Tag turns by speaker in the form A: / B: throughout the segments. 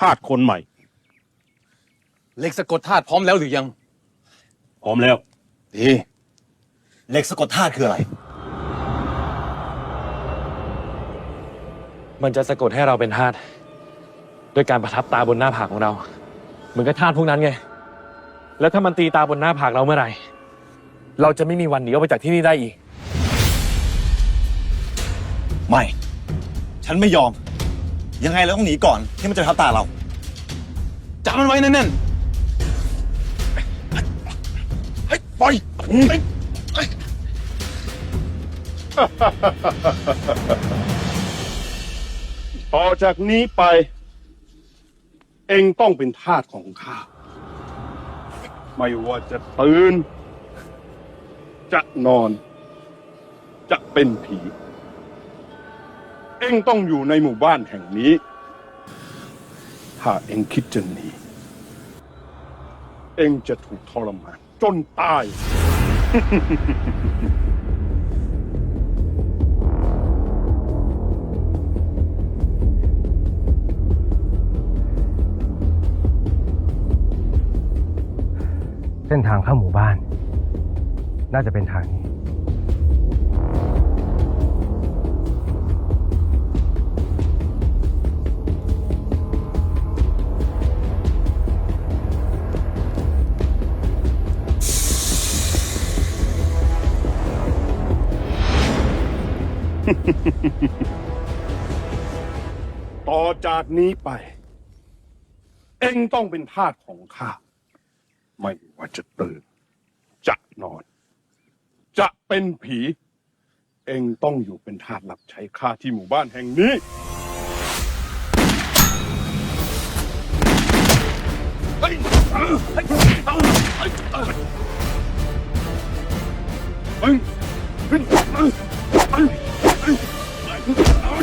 A: ทาสคนใหม่
B: เหล็กสะกดธาตุพร้อมแล้วหรือยัง
A: พร้อมแล้ว
B: ดี
C: เหล็กสะกดธาตุคืออะไร
D: มันจะสะกดให้เราเป็นทาสด้วยการประทับตาบนหน้าผากของเรา เหมือนกับทาสพวกนั้นไง แล้วถ้ามันตีตาบนหน้าผากเราเมื่อไหร่ เราจะไม่มีวันหนีออกไปจากที่นี่ได้อีก
C: ไม่ ฉันไม่ยอม ยังไงเราต้องหนีก่อนที่มันจะทับตาเรา
B: จับมันไว้แน่น
A: ปล่อยต่อจากนี้ไป เองต้องเป็นทาสของข้า ไม่ว่าจะตื่น จะนอน จะเป็นผี เอ็งต้องอยู่ในหมู่บ้านแห่งนี้ ถ้าเอ็งคิดจะหนี เอ็งจะถูกทรมานจนตาย
E: เส้นทางเข้าหมู่บ้าน น่าจะเป็นทางนี้
A: ต่อจากนี้ไป เองต้องเป็นทาสของข้า ไม่ว่าจะตื่น จะนอน จะเป็นผี เองต้องอยู่เป็นทาสรับใช้ข้าที่หมู่บ้านแห่งนี้
B: ๆ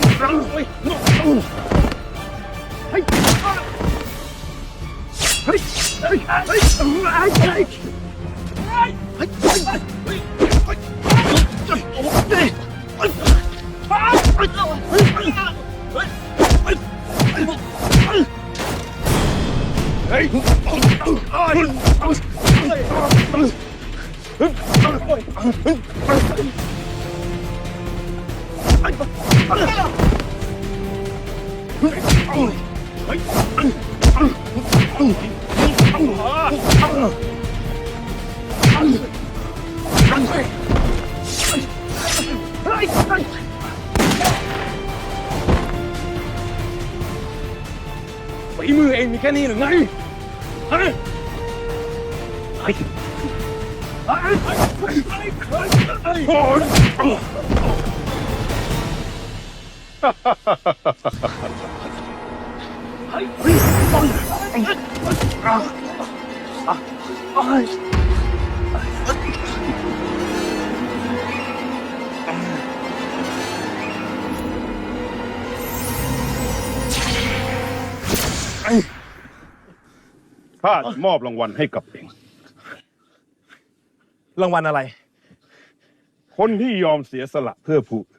B: ฝีมือเองมีแค่นี้หรือไงฮะ
A: ข้าจะมอบรางวัลให้กับเอง
D: รางวัลอะไร
A: คนที่ยอมเสียสละเพื่อผู้อื่น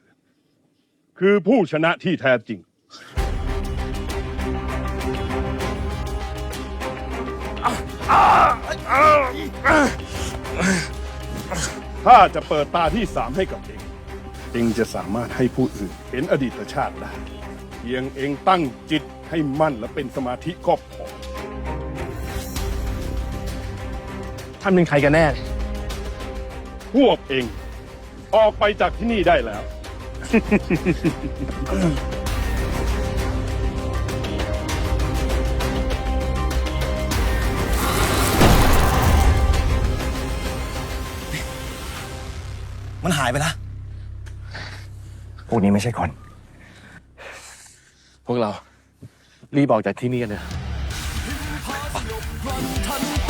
A: คือผู้ชนะที่แท้จริง ถ้าจะเปิดตาที่สามให้กับเอง เองจะสามารถให้ผู้อื่นเห็นอดีตชาติได้ เพียงเองตั้งจิตให้มั่นและเป็นสมาธิก็พอ
D: ท่านเป็นใครกันแน่
A: พวกเองออกไปจากที่นี่ได้แล้ว
C: มันหายไปแล้ว
E: พวกนี้ไม่ใช่คน
D: พวกเรา รีบออกจากที่นี่กันเถอะ
F: บัน